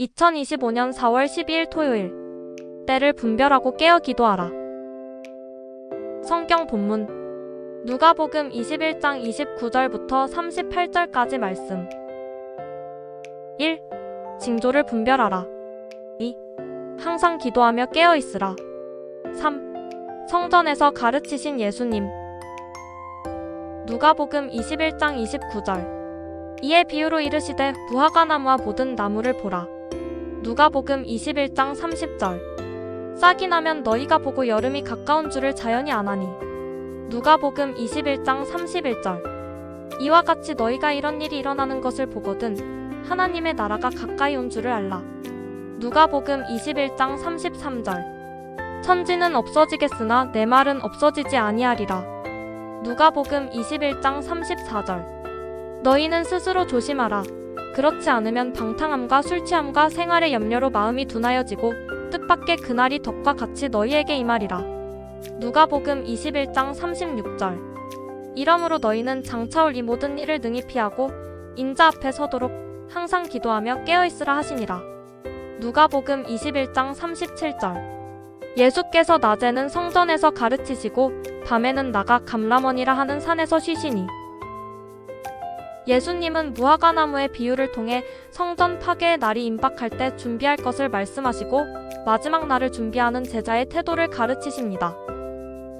2025년 4월 12일 토요일. 때를 분별하고 깨어 기도하라. 성경 본문. 누가복음 21장 29절부터 38절까지 말씀. 1. 징조를 분별하라. 2. 항상 기도하며 깨어 있으라. 3. 성전에서 가르치신 예수님. 누가복음 21장 29절. 이에 비유로 이르시되 무화과 나무와 모든 나무를 보라. 누가복음 21장 30절. 싹이 나면 너희가 보고 여름이 가까운 줄을 자연히 아나니. 누가복음 21장 31절. 이와 같이 너희가 이런 일이 일어나는 것을 보거든 하나님의 나라가 가까이 온 줄을 알라. 누가복음 21장 33절. 천지는 없어지겠으나 내 말은 없어지지 아니하리라. 누가복음 21장 34절. 너희는 스스로 조심하라. 그렇지 않으면 방탕함과 술 취함과 생활의 염려로 마음이 둔하여지고 뜻밖의 그날이 덕과 같이 너희에게 임하리라. 누가복음 21장 36절. 이러므로 너희는 장차올 이 모든 일을 능히 피하고 인자 앞에 서도록 항상 기도하며 깨어 있으라 하시니라. 누가복음 21장 37절. 예수께서 낮에는 성전에서 가르치시고 밤에는 나가 감람원이라 하는 산에서 쉬시니 예수님은 무화과 나무의 비유를 통해 성전 파괴의 날이 임박할 때 준비할 것을 말씀하시고 마지막 날을 준비하는 제자의 태도를 가르치십니다.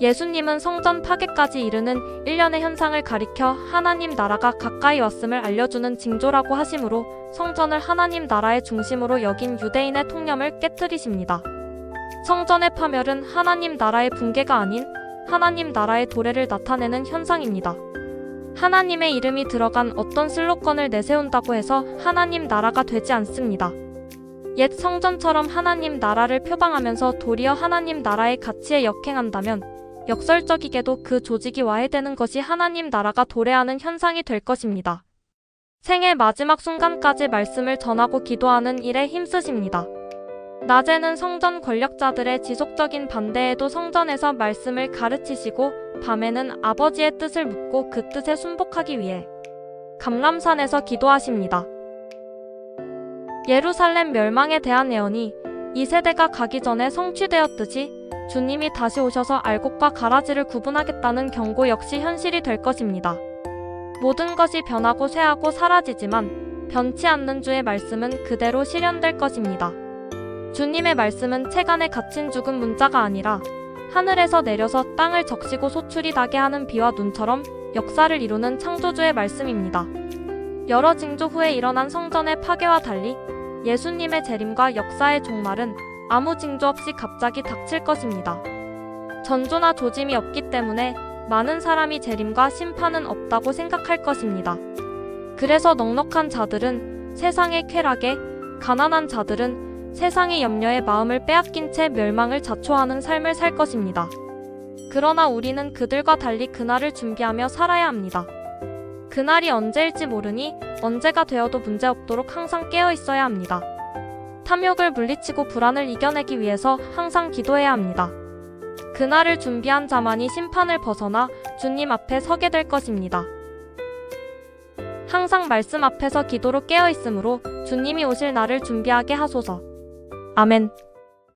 예수님은 성전 파괴까지 이르는 일련의 현상을 가리켜 하나님 나라가 가까이 왔음을 알려주는 징조라고 하시므로 성전을 하나님 나라의 중심으로 여긴 유대인의 통념을 깨뜨리십니다. 성전의 파멸은 하나님 나라의 붕괴가 아닌 하나님 나라의 도래를 나타내는 현상입니다. 하나님의 이름이 들어간 어떤 슬로건을 내세운다고 해서 하나님 나라가 되지 않습니다. 옛 성전처럼 하나님 나라를 표방하면서 도리어 하나님 나라의 가치에 역행한다면 역설적이게도 그 조직이 와해되는 것이 하나님 나라가 도래하는 현상이 될 것입니다. 생의 마지막 순간까지 말씀을 전하고 기도하는 일에 힘쓰십니다. 낮에는 성전 권력자들의 지속적인 반대에도 성전에서 말씀을 가르치시고 밤에는 아버지의 뜻을 묻고 그 뜻에 순복하기 위해 감람산에서 기도하십니다. 예루살렘 멸망에 대한 예언이 이 세대가 가기 전에 성취되었듯이 주님이 다시 오셔서 알곡과 가라지를 구분하겠다는 경고 역시 현실이 될 것입니다. 모든 것이 변하고 쇠하고 사라지지만 변치 않는 주의 말씀은 그대로 실현될 것입니다. 주님의 말씀은 책 안에 갇힌 죽은 문자가 아니라 하늘에서 내려서 땅을 적시고 소출이 나게 하는 비와 눈처럼 역사를 이루는 창조주의 말씀입니다. 여러 징조 후에 일어난 성전의 파괴와 달리 예수님의 재림과 역사의 종말은 아무 징조 없이 갑자기 닥칠 것입니다. 전조나 조짐이 없기 때문에 많은 사람이 재림과 심판은 없다고 생각할 것입니다. 그래서 넉넉한 자들은 세상의 쾌락에, 가난한 자들은 세상의 염려에 마음을 빼앗긴 채 멸망을 자초하는 삶을 살 것입니다. 그러나 우리는 그들과 달리 그날을 준비하며 살아야 합니다. 그날이 언제일지 모르니 언제가 되어도 문제없도록 항상 깨어 있어야 합니다. 탐욕을 물리치고 불안을 이겨내기 위해서 항상 기도해야 합니다. 그날을 준비한 자만이 심판을 벗어나 주님 앞에 서게 될 것입니다. 항상 말씀 앞에서 기도로 깨어 있으므로 주님이 오실 날을 준비하게 하소서. 아멘.